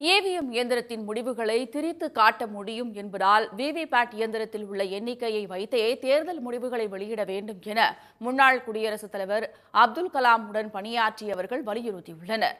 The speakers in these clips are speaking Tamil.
இவிஎம் இயந்திரத்தின் முடிவுகளை திரித்து காட்ட முடியும் என்பதால் விவிபேட் இயந்திரத்தில் உள்ள எண்ணிக்கையை வைத்தே தேர்தல் முடிவுகளை வெளியிட வேண்டும் என முன்னாள் குடியரசுத் தலைவர் அப்துல் கலாமுடன் பணியாற்றியவர்கள் வலியுறுத்தியுள்ளனர்.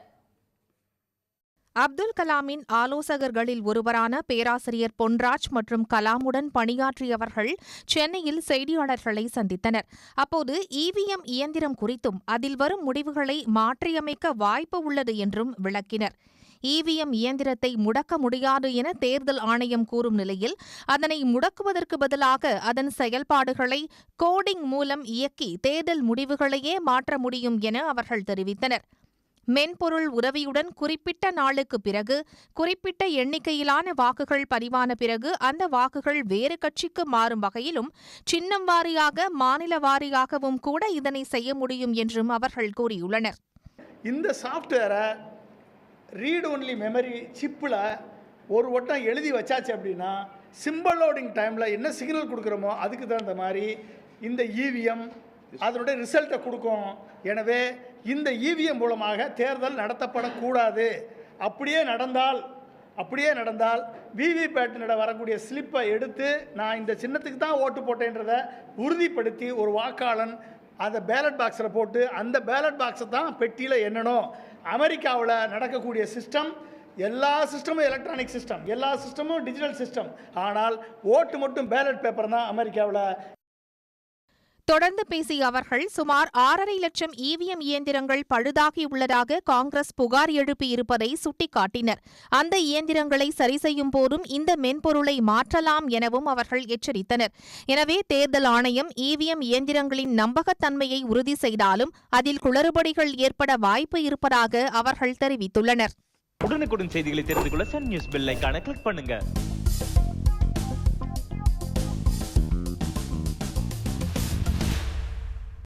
அப்துல் கலாமின் ஆலோசகர்களில் ஒருவரான பேராசிரியர் பொன்ராஜ் மற்றும் கலாமுடன் பணியாற்றியவர்கள் சென்னையில் செய்தியாளர்களை சந்தித்தனர். அப்போது இவிஎம் இயந்திரம் குறித்தும் அதில் வரும் முடிவுகளை மாற்றியமைக்க வாய்ப்பு உள்ளது என்றும் விளக்கினர். இவிஎம் இயந்திரத்தை முடக்க முடியாது என தேர்தல் ஆணையம் கூறும் நிலையில் அதனை முடக்குவதற்கு பதிலாக அதன் செயல்பாடுகளை கோடிங் மூலம் இயக்கி தேர்தல் முடிவுகளையே மாற்ற முடியும் என அவர்கள் தெரிவித்தனர். மென்பொருள் உதவியுடன் குறிப்பிட்ட நாளுக்கு பிறகு குறிப்பிட்ட எண்ணிக்கையிலான வாக்குகள் பதிவான பிறகு அந்த வாக்குகள் வேறு கட்சிக்கு மாறும் வகையிலும் சின்னம் வாரியாக மாநில வாரியாகவும் கூட இதனை செய்ய முடியும் என்றும் அவர்கள் கூறியுள்ளனர். இந்த சாஃப்ட்வேரை ரீட் ஒன்லி மெமரி சிப்பில் ஒரு வட்டம் எழுதி வச்சாச்சு அப்படின்னா சிம்பிள் லோடிங் டைமில் என்ன சிக்னல் கொடுக்குறோமோ அதுக்கு தகுந்த மாதிரி இந்த இவிஎம் அதனுடைய ரிசல்ட்டை கொடுக்கும். எனவே இந்த இவிஎம் மூலமாக தேர்தல் நடத்தப்படக்கூடாது. அப்படியே நடந்தால் அப்படியே நடந்தால் விவிபேட்டினிட வரக்கூடிய ஸ்லிப்பை எடுத்து நான் இந்த சின்னத்துக்கு தான் ஓட்டு போட்டேன்றதை உறுதிப்படுத்தி ஒரு வாக்காளன் அதை பேலட் பாக்ஸில் போட்டு அந்த பேலட் பாக்ஸை தான் பெட்டியில் எண்ணணும். அமெரிக்காவில் நடக்கக்கூடிய சிஸ்டம் எல்லா சிஸ்டமும் எலக்ட்ரானிக் சிஸ்டம் எல்லா சிஸ்டமும் டிஜிட்டல் சிஸ்டம் ஆனால் ஓட்டு மட்டும் பேலட் பேப்பர் தான் அமெரிக்காவில் தொடர்ந்து பேசிய அவர்கள் சுமார் ஆறரை லட்சம் இவிஎம் இயந்திரங்கள் பழுதாகியுள்ளதாக காங்கிரஸ் புகார் எழுப்பியிருப்பதை சுட்டிக்காட்டினர். அந்த இயந்திரங்களை சரி செய்யும் போதும் இந்த மென்பொருளை மாற்றலாம் எனவும் அவர்கள் எச்சரித்தனர். எனவே தேர்தல் ஆணையம் இவிஎம் இயந்திரங்களின் நம்பகத்தன்மையை உறுதி செய்தாலும் அதில் குளறுபடிகள் ஏற்பட வாய்ப்பு இருப்பதாக அவர்கள் தெரிவித்துள்ளனர். உடனுக்குடன் செய்திகளை தெரிந்து கொள்ள சன் நியூஸ் பெல் கிளிக் பண்ணுங்க.